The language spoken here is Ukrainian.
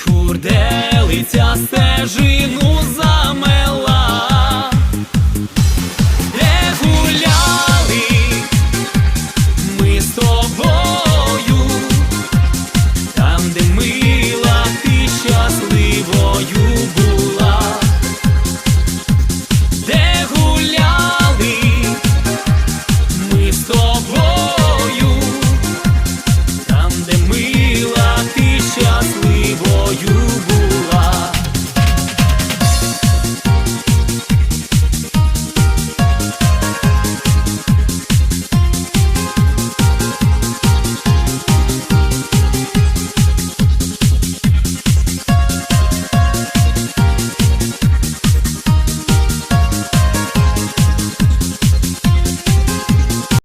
Хурделиця стежину замела, де гуляли ми з тобою, там, де мила, ти щасливою. була